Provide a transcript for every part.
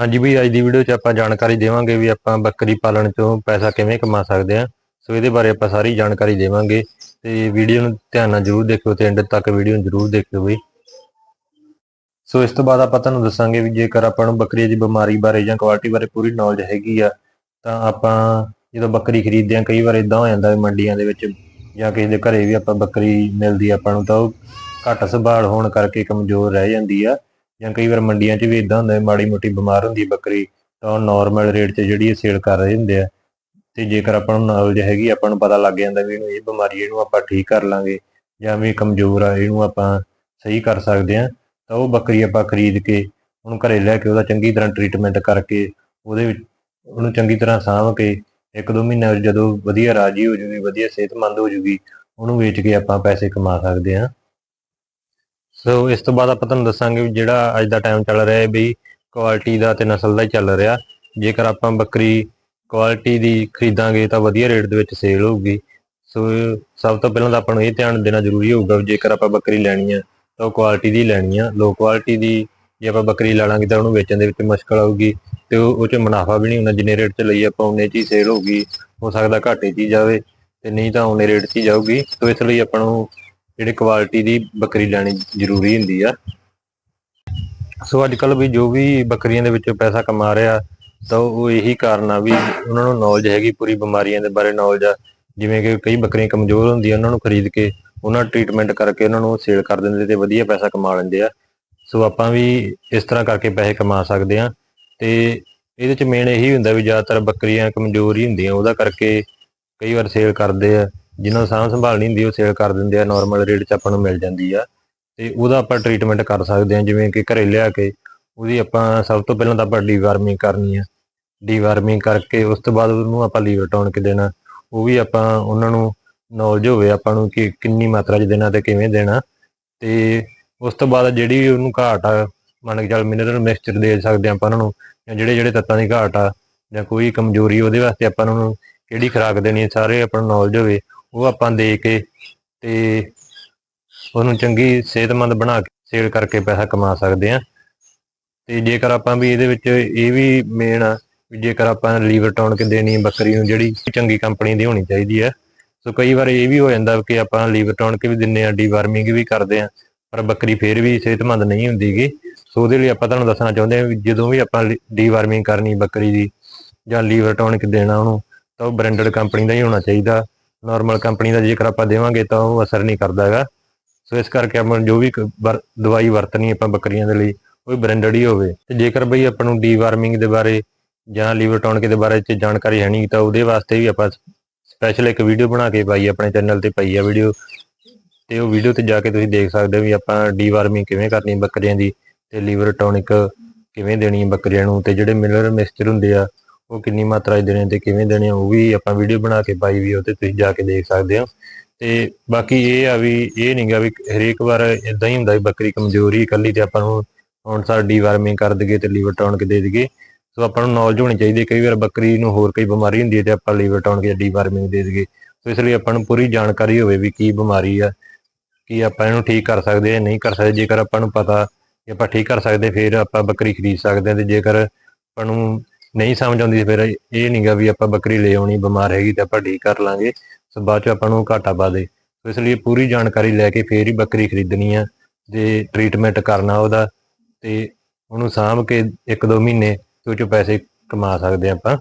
ਹਾਂਜੀ ਵੀ ਅੱਜ ਦੀ ਵੀਡੀਓ 'ਚ ਆਪਾਂ ਜਾਣਕਾਰੀ ਦੇਵਾਂਗੇ ਵੀ ਆਪਾਂ ਬੱਕਰੀ ਪਾਲਣ 'ਚੋਂ ਪੈਸਾ ਕਿਵੇਂ ਕਮਾ ਸਕਦੇ ਹਾਂ। ਸੋ ਇਹਦੇ ਬਾਰੇ ਆਪਾਂ ਸਾਰੀ ਜਾਣਕਾਰੀ ਦੇਵਾਂਗੇ ਤੇ ਵੀਡੀਓ ਨੂੰ ਧਿਆਨ ਨਾਲ ਜਰੂਰ ਦੇਖਿਓ ਤੇ ਐਂਡ ਤੱਕ ਵੀਡੀਓ ਨੂੰ ਜਰੂਰ ਦੇਖਿਓ ਵੀ ਸੋ ਇਸ ਤੋਂ ਬਾਅਦ ਆਪਾਂ ਤੁਹਾਨੂੰ ਦੱਸਾਂਗੇ ਵੀ ਜੇਕਰ ਆਪਾਂ ਨੂੰ ਬੱਕਰੀ ਦੀ ਬਿਮਾਰੀ ਬਾਰੇ ਜਾਂ ਕੁਆਲਿਟੀ ਬਾਰੇ ਪੂਰੀ ਨੌਲੇਜ ਹੈਗੀ ਆ, ਤਾਂ ਆਪਾਂ ਜਦੋਂ ਬੱਕਰੀ ਖਰੀਦਦੇ ਆ ਕਈ ਵਾਰ ਇਦਾਂ ਹੋ ਜਾਂਦਾ ਵੀ ਮੰਡੀਆਂ ਦੇ ਵਿੱਚ ਜਾਂ ਕਿਸੇ ਦੇ ਘਰੇ ਵੀ ਆਪਾਂ ਬੱਕਰੀ ਮਿਲਦੀ ਆਪਾਂ ਨੂੰ, ਤਾਂ ਉਹ ਘੱਟ ਸੰਭਾਲ ਹੋਣ ਕਰਕੇ ਕਮਜ਼ੋਰ ਰਹਿ ਜਾਂਦੀ ਆ। ਜਾਂ ਕਈ ਵਾਰ ਮੰਡੀਆਂ 'ਚ ਵੀ ਇਦਾਂ ਹੁੰਦਾ ਹੈ ਮਾੜੀ ਮੋਟੀ ਬਿਮਾਰ ਹੁੰਦੀ ਹੈ ਬੱਕਰੀ, ਤਾਂ ਉਹ ਨਾਰਮਲ ਰੇਟ 'ਚ ਜਿਹੜੀ ਸੇਲ ਕਰ ਰਹੇ ਹੁੰਦੇ ਆ। ਤੇ ਜੇਕਰ ਆਪਾਂ ਨੂੰ ਨੌਲੇਜ ਹੈਗੀ, ਆਪਾਂ ਨੂੰ ਪਤਾ ਲੱਗ ਜਾਂਦਾ ਵੀ ਇਹਨੂੰ ਇਹ ਬਿਮਾਰੀ ਇਹਨੂੰ ਆਪਾਂ ਠੀਕ ਕਰ ਲਾਂਗੇ ਜਾਂ ਵੀ ਕਮਜ਼ੋਰ ਆ, ਇਹਨੂੰ ਆਪਾਂ ਸਹੀ ਕਰ ਸਕਦੇ ਆ, ਤਾਂ ਉਹ ਬੱਕਰੀ ਆਪਾਂ ਖਰੀਦ ਕੇ ਉਹਨੂੰ ਘਰੇ ਲੈ ਕੇ ਉਹਦਾ ਚੰਗੀ ਤਰ੍ਹਾਂ ਟ੍ਰੀਟਮੈਂਟ ਕਰਕੇ ਉਹਦੇ ਵਿੱਚ ਉਹਨੂੰ ਚੰਗੀ ਤਰ੍ਹਾਂ ਸਾਂਭ ਕੇ ਇੱਕ ਦੋ ਮਹੀਨੇ ਜਦੋਂ ਵਧੀਆ ਰਾਜੀ ਹੋ ਜੂਗੀ, ਵਧੀਆ ਸਿਹਤਮੰਦ ਹੋ ਜੂਗੀ, ਉਹਨੂੰ ਵੇਚ ਕੇ ਆਪਾਂ ਪੈਸੇ ਕਮਾ ਸਕਦੇ ਆ। ਸੋ ਇਸ ਤੋਂ ਬਾਅਦ ਆਪਾਂ ਤੁਹਾਨੂੰ ਦੱਸਾਂਗੇ ਵੀ ਜਿਹੜਾ ਅੱਜ ਦਾ ਟਾਈਮ ਚੱਲ ਰਿਹਾ ਹੈ ਵੀ ਕੁਆਲਿਟੀ ਦਾ ਤੇ ਨਸਲ ਦਾ ਹੀ ਚੱਲ ਰਿਹਾ। ਜੇਕਰ ਆਪਾਂ ਬੱਕਰੀ ਕੁਆਲਿਟੀ ਦੀ ਖਰੀਦਾਂਗੇ ਤਾਂ ਵਧੀਆ ਰੇਟ ਦੇ ਵਿੱਚ ਸੇਲ ਹੋਊਗੀ। ਸੋ ਸਭ ਤੋਂ ਪਹਿਲਾਂ ਤਾਂ ਆਪਾਂ ਨੂੰ ਇਹ ਧਿਆਨ ਦੇਣਾ ਜ਼ਰੂਰੀ ਹੋਊਗਾ ਵੀ ਜੇਕਰ ਆਪਾਂ ਬੱਕਰੀ ਲੈਣੀ ਆ ਤਾਂ ਉਹ ਕੁਆਲਿਟੀ ਦੀ ਲੈਣੀ ਆ। ਲੋ ਕੁਆਲਿਟੀ ਦੀ ਜੇ ਆਪਾਂ ਬੱਕਰੀ ਲਾ ਲਾਂਗੇ ਤਾਂ ਉਹਨੂੰ ਵੇਚਣ ਦੇ ਵਿੱਚ ਮੁਸ਼ਕਲ ਆਊਗੀ ਤੇ ਉਹ ਚ ਮੁਨਾਫਾ ਵੀ ਨਹੀਂ ਹੁੰਦਾ ਜਿੰਨੇ ਰੇਟ 'ਚ ਲਈ ਆਪਾਂ ਉਹਨੇ 'ਚ ਹੀ ਸੇਲ ਹੋਊਗੀ। ਹੋ ਸਕਦਾ ਘਾਟੇ 'ਚ ਹੀ ਜਾਵੇ ਤੇ ਨਹੀਂ ਤਾਂ ਉਹਨੇ ਰੇਟ 'ਚ ਹੀ ਜਾਊਗੀ। ਸੋ ਇਸ ਲਈ ਆਪਾਂ ਨੂੰ ਜਿਹੜੇ ਕੁਆਲਿਟੀ ਦੀ ਬੱਕਰੀ ਲੈਣੀ ਜ਼ਰੂਰੀ ਹੁੰਦੀ ਆ। ਸੋ ਅੱਜ ਕੱਲ ਵੀ ਜੋ ਵੀ ਬੱਕਰੀਆਂ ਦੇ ਵਿੱਚ ਪੈਸਾ ਕਮਾ ਰਿਹਾ, ਤਾਂ ਉਹ ਇਹੀ ਕਾਰਨ ਆ ਵੀ ਉਹਨਾਂ ਨੂੰ ਨੌਲੇਜ ਹੈਗੀ ਪੂਰੀ ਬਿਮਾਰੀਆਂ ਦੇ ਬਾਰੇ ਨੌਲੇਜ ਆ। ਜਿਵੇਂ ਕਿ ਕਈ ਬੱਕਰੀਆਂ ਕਮਜ਼ੋਰ ਹੁੰਦੀਆਂ, ਉਹਨਾਂ ਨੂੰ ਖਰੀਦ ਕੇ ਉਹਨਾਂ ਟ੍ਰੀਟਮੈਂਟ ਕਰਕੇ ਉਹਨਾਂ ਨੂੰ ਸੇਲ ਕਰ ਦਿੰਦੇ ਤੇ ਵਧੀਆ ਪੈਸਾ ਕਮਾ ਲੈਂਦੇ ਆ। ਸੋ ਆਪਾਂ ਵੀ ਇਸ ਤਰ੍ਹਾਂ ਕਰਕੇ ਪੈਸੇ ਕਮਾ ਸਕਦੇ ਆ ਤੇ ਇਹਦੇ ਚ ਮੇਨ ਇਹੀ ਹੁੰਦਾ ਵੀ ਜ਼ਿਆਦਾਤਰ ਬੱਕਰੀਆਂ ਕਮਜ਼ੋਰ ਹੀ ਹੁੰਦੀਆਂ, ਉਹਦਾ ਕਰਕੇ ਕਈ ਵਾਰ ਸੇਲ ਕਰਦੇ ਆ। ਜਿਨ੍ਹਾਂ ਸਾਂਭ ਸੰਭਾਲ ਨਹੀਂ ਹੁੰਦੀ, ਉਹ ਸੇਲ ਕਰ ਦਿੰਦੇ ਆ ਨਾਰਮਲ ਰੇਟ 'ਚ ਆਪਾਂ ਨੂੰ ਮਿਲ ਜਾਂਦੀ ਆ। ਤੇ ਉਹਦਾ ਆਪਾਂ ਟ੍ਰੀਟਮੈਂਟ ਕਰ ਸਕਦੇ ਆ, ਜਿਵੇਂ ਕਿ ਘਰੇ ਲਿਆ ਕੇ, ਉਹਦੀ ਆਪਾਂ ਸਭ ਤੋਂ ਪਹਿਲਾਂ ਤਾਂ ਆਪਾਂ ਡੀਵਾਰਮਿੰਗ ਕਰਨੀ ਆ। ਡੀਵਾਰਮਿੰਗ ਕਰਕੇ ਉਸ ਤੋਂ ਬਾਅਦ ਉਹਨੂੰ ਆਪਾਂ ਲੀਵਰ ਟੌਨਿਕ ਦੇਣਾ। ਉਹ ਵੀ ਆਪਾਂ ਉਹਨਾਂ ਨੂੰ ਨੌਲੇਜ ਹੋਵੇ, ਆਪਾਂ ਨੂੰ ਕਿ ਕਿੰਨੀ ਮਾਤਰਾ 'ਚ ਦੇਣਾ ਤੇ ਕਿਵੇਂ ਦੇਣਾ। ਤੇ ਉਸ ਤੋਂ ਬਾਅਦ ਜਿਹੜੀ ਉਹਨੂੰ ਘਾਟ ਆ, ਮੰਨ ਕੇ ਚੱਲ ਮਿਨਰਲ ਮਿਕਸਚਰ ਦੇ ਸਕਦੇ ਆ ਆਪਾਂ ਉਹਨਾਂ ਨੂੰ, ਜਾਂ ਜਿਹੜੇ ਜਿਹੜੇ ਤੱਤਾਂ ਦੀ ਘਾਟ ਆ, ਜਾਂ ਕੋਈ ਕਮਜ਼ੋਰੀ ਉਹਦੇ ਵਾਸਤੇ ਆਪਾਂ ਉਹਨਾਂ ਨੂੰ ਕਿਹੜੀ ਖੁਰਾਕ ਦੇਣੀ ਹੈ ਸਾਰੇ ਆਪਾਂ ਨੂੰ ਨੌਲੇਜ ਹੋਵੇ ਉਹ ਆਪਾਂ ਦੇ ਕੇ ਤੇ ਉਹਨੂੰ ਚੰਗੀ ਸਿਹਤਮੰਦ ਬਣਾ ਕੇ ਸੇਲ ਕਰਕੇ ਪੈਸਾ ਕਮਾ ਸਕਦੇ ਆ ਤੇ ਜੇਕਰ ਆਪਾਂ ਵੀ ਇਹਦੇ ਵਿੱਚ ਇਹ ਵੀ ਮੇਨ ਆ ਵੀ ਜੇਕਰ ਆਪਾਂ ਲੀਵਰ ਟੌਨਿਕ ਦੇਣੀ ਬੱਕਰੀ ਨੂੰ, ਜਿਹੜੀ ਚੰਗੀ ਕੰਪਨੀ ਦੀ ਹੋਣੀ ਚਾਹੀਦੀ ਹੈ। ਸੋ ਕਈ ਵਾਰ ਇਹ ਵੀ ਹੋ ਜਾਂਦਾ ਕਿ ਆਪਾਂ ਲੀਵਰ ਟੌਨਿਕ ਵੀ ਦਿੰਨੇ ਆ ਡੀਵਾਰਮਿੰਗ ਵੀ ਕਰਦੇ ਆ ਪਰ ਬੱਕਰੀ ਫੇਰ ਵੀ ਸਿਹਤਮੰਦ ਨਹੀਂ ਹੁੰਦੀਗੀ। ਸੋ ਉਹਦੇ ਲਈ ਆਪਾਂ ਤੁਹਾਨੂੰ ਦੱਸਣਾ ਚਾਹੁੰਦੇ ਆ ਵੀ ਜਦੋਂ ਵੀ ਆਪਾਂ ਡੀਵਾਰਮਿੰਗ ਕਰਨੀ ਬੱਕਰੀ ਦੀ ਜਾਂ ਲੀਵਰ ਟੌਨਿਕ ਦੇਣਾ ਉਹਨੂੰ, ਤਾਂ ਉਹ ਬ੍ਰਾਂਡਡ ਕੰਪਨੀ ਦਾ ਹੀ ਹੋਣਾ ਚਾਹੀਦਾ। ਨਾਰਮਲ ਕੰਪਨੀ ਦਾ ਜੇਕਰ ਆਪਾਂ ਦੇਵਾਂਗੇ ਤਾਂ ਉਹ ਅਸਰ ਨਹੀਂ ਕਰਦਾ ਹੈਗਾ। ਸੋ ਇਸ ਕਰਕੇ ਆਪਾਂ ਜੋ ਵੀ ਦਵਾਈ ਵਰਤਣੀ ਆਪਾਂ ਬੱਕਰੀਆਂ ਦੇ ਲਈ, ਉਹ ਬ੍ਰਾਂਡਡ ਹੀ ਹੋਵੇ। ਤੇ ਜੇਕਰ ਬਈ ਆਪਾਂ ਨੂੰ ਡੀਵਾਰਮਿੰਗ ਦੇ ਬਾਰੇ ਜਾਂ ਲੀਵਰ ਟੌਨਿਕ ਦੇ ਬਾਰੇ ਚ ਜਾਣਕਾਰੀ ਹੈ ਨਹੀਂ, ਤਾਂ ਉਹਦੇ ਵਾਸਤੇ ਵੀ ਆਪਾਂ ਸਪੈਸ਼ਲ ਇੱਕ ਵੀਡੀਓ ਬਣਾ ਕੇ ਪਾਈ ਆਪਣੇ ਚੈਨਲ ਤੇ ਪਈ ਆ ਵੀਡੀਓ ਤੇ ਉਹ ਵੀਡੀਓ ਤੇ ਜਾ ਕੇ ਤੁਸੀਂ ਦੇਖ ਸਕਦੇ ਹੋ ਵੀ ਆਪਾਂ ਡੀਵਾਰਮਿੰਗ ਕਿਵੇਂ ਕਰਨੀ ਬੱਕਰੀਆਂ ਦੀ ਤੇ ਲੀਵਰ ਟੌਨਿਕ ਕਿਵੇਂ ਦੇਣੀ ਬੱਕਰੀਆਂ ਨੂੰ, ਤੇ ਜਿਹੜੇ ਮਿਨਰਲ ਮਿਕਸਚਰ ਹੁੰਦੇ ਆ ਉਹ ਕਿੰਨੀ ਮਾਤਰਾ 'ਚ ਦੇਣੇ ਤੇ ਕਿਵੇਂ ਦੇਣੇ ਆ ਉਹ ਵੀ ਆਪਾਂ ਵੀਡੀਓ ਬਣਾ ਕੇ ਪਾਈ ਵੀ ਉਹ ਤੇ ਤੁਸੀਂ ਜਾ ਕੇ ਦੇਖ ਸਕਦੇ ਹੋ। ਤੇ ਬਾਕੀ ਇਹ ਆ ਵੀ, ਇਹ ਨਹੀਂਗਾ ਵੀ ਹਰੇਕ ਵਾਰ ਇਦਾਂ ਹੀ ਹੁੰਦਾ ਵੀ ਬੱਕਰੀ ਕਮਜ਼ੋਰੀ ਇਕੱਲੀ ਤੇ ਆਪਾਂ ਨੂੰ ਹੁਣ ਸਾਰ ਡੀਵਾਰਮਿੰਗ ਕਰ ਦਈਏ ਤੇ ਲੀਵਰ ਟੌਨਿਕ ਦੇ ਦਈਏ। ਸੋ ਆਪਾਂ ਨੂੰ ਨੌਲੇਜ ਹੋਣੀ ਚਾਹੀਦੀ ਹੈ, ਕਈ ਵਾਰ ਬੱਕਰੀ ਨੂੰ ਹੋਰ ਕਈ ਬਿਮਾਰੀ ਹੁੰਦੀ ਹੈ ਤੇ ਆਪਾਂ ਲੀਵਰ ਟੌਨਿਕ ਜਾਂ ਡੀਵਾਰਮਿੰਗ ਦੇ ਦਈਏ। ਸੋ ਇਸ ਲਈ ਆਪਾਂ ਨੂੰ ਪੂਰੀ ਜਾਣਕਾਰੀ ਹੋਵੇ ਵੀ ਕੀ ਬਿਮਾਰੀ ਆ, ਕੀ ਆਪਾਂ ਇਹਨੂੰ ਠੀਕ ਕਰ ਸਕਦੇ ਆ ਨਹੀਂ ਕਰ ਸਕਦੇ। ਜੇਕਰ ਆਪਾਂ ਨੂੰ ਪਤਾ ਕਿ ਆਪਾਂ ਠੀਕ ਕਰ ਸਕਦੇ, ਫਿਰ ਆਪਾਂ ਬੱਕਰੀ ਖਰੀਦ ਸਕਦੇ ਆ ਤੇ ਜੇਕਰ ਆਪਾਂ ਨੂੰ ਨਹੀਂ ਸਮਝ ਆਉਂਦੀ ਫਿਰ ਇਹ ਨਹੀਂਗਾ ਵੀ ਆਪਾਂ ਬੱਕਰੀ ਲੈ ਆਉਣੀ, ਬਿਮਾਰ ਹੈਗੀ ਤੇ ਆਪਾਂ ਠੀਕ ਕਰ ਲਾਂਗੇ, ਸੋ ਬਾਅਦ ਚ ਆਪਾਂ ਨੂੰ ਘਾਟਾ ਪਾ ਦੇ। ਇਸ ਲਈ ਪੂਰੀ ਜਾਣਕਾਰੀ ਲੈ ਕੇ ਫੇਰ ਹੀ ਬੱਕਰੀ ਖਰੀਦਣੀ ਆ ਤੇ ਟ੍ਰੀਟਮੈਂਟ ਕਰਨਾ ਉਹਦਾ, ਤੇ ਉਹਨੂੰ ਸਾਂਭ ਕੇ 1-2 ਮਹੀਨੇ ਤੇ ਉਹ ਚੋਂ ਪੈਸੇ ਕਮਾ ਸਕਦੇ ਆਪਾਂ।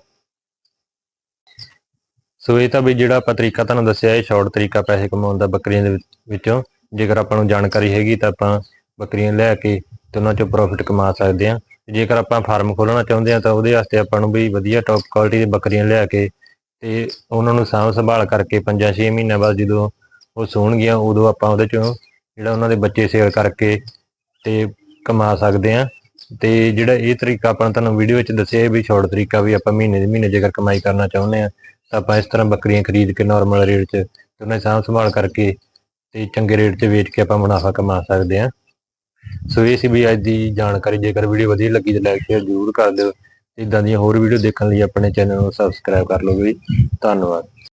ਸੋ ਇਹ ਤਾਂ ਵੀ ਜਿਹੜਾ ਆਪਾਂ ਤਰੀਕਾ ਤੁਹਾਨੂੰ ਦੱਸਿਆ, ਇਹ ਸ਼ਾਰਟ ਤਰੀਕਾ ਪੈਸੇ ਕਮਾਉਣ ਦਾ ਬੱਕਰੀਆਂ ਦੇ ਵਿੱਚੋਂ ਜੇਕਰ ਆਪਾਂ ਨੂੰ ਜਾਣਕਾਰੀ ਹੈਗੀ ਤਾਂ ਆਪਾਂ ਬੱਕਰੀਆਂ ਲੈ ਕੇ ਤੇ ਉਹਨਾਂ ਚੋਂ ਪ੍ਰੋਫਿਟ ਕਮਾ ਸਕਦੇ ਆ। ਜੇਕਰ ਆਪਾਂ ਫਾਰਮ ਖੋਲਣਾ ਚਾਹੁੰਦੇ ਆ ਤਾਂ ਉਹਦੇ ਵਾਸਤੇ ਆਪਾਂ ਨੂੰ ਵੀ ਵਧੀਆ ਟੌਪ ਕੁਆਲਿਟੀ ਦੇ ਬੱਕਰੀਆਂ ਲਿਆ ਕੇ ਤੇ ਉਹਨਾਂ ਨੂੰ ਸਾਂਭ ਸੰਭਾਲ ਕਰਕੇ 5-6 ਮਹੀਨਿਆਂ ਬਾਅਦ ਜਦੋਂ ਉਹ ਸੂਣਗੀਆਂ, ਉਦੋਂ ਆਪਾਂ ਉਹਦੇ ਚੋਂ ਜਿਹੜਾ ਉਹਨਾਂ ਦੇ ਬੱਚੇ ਸੇਲ ਕਰਕੇ ਤੇ ਕਮਾ ਸਕਦੇ ਆ ਤੇ ਜਿਹੜਾ ਇਹ ਤਰੀਕਾ ਆਪਾਂ ਤੁਹਾਨੂੰ ਵੀਡੀਓ ਵਿੱਚ ਦੱਸਿਆ ਇਹ ਵੀ ਸ਼ਾਰਟ ਤਰੀਕਾ ਵੀ ਆਪਾਂ ਮਹੀਨੇ ਦੇ ਮਹੀਨੇ ਜੇਕਰ ਕਮਾਈ ਕਰਨਾ ਚਾਹੁੰਦੇ ਆ ਤਾਂ ਆਪਾਂ ਇਸ ਤਰ੍ਹਾਂ ਬੱਕਰੀਆਂ ਖਰੀਦ ਕੇ ਨਾਰਮਲ ਰੇਟ 'ਚ ਤੇ ਉਹਨਾਂ ਦੀ ਸਾਂਭ ਸੰਭਾਲ ਕਰਕੇ ਤੇ ਚੰਗੇ ਰੇਟ 'ਚ ਵੇਚ ਕੇ ਆਪਾਂ ਮੁਨਾਫਾ ਕਮਾ ਸਕਦੇ ਆ ਸੋ ਇਹ ਸੀ ਵੀ ਅੱਜ ਦੀ ਜਾਣਕਾਰੀ। ਜੇਕਰ ਵੀਡੀਓ ਵਧੀਆ ਲੱਗੀ ਤਾਂ ਲਾਈਕ ਸ਼ੇਅਰ ਜ਼ਰੂਰ ਕਰ ਦਿਓ। ਇਦਾਂ ਦੀਆਂ ਹੋਰ ਵੀਡੀਓ ਦੇਖਣ ਲਈ ਆਪਣੇ ਚੈਨਲ ਨੂੰ ਸਬਸਕ੍ਰਾਈਬ ਕਰ ਲਓ ਵੀ। ਧੰਨਵਾਦ।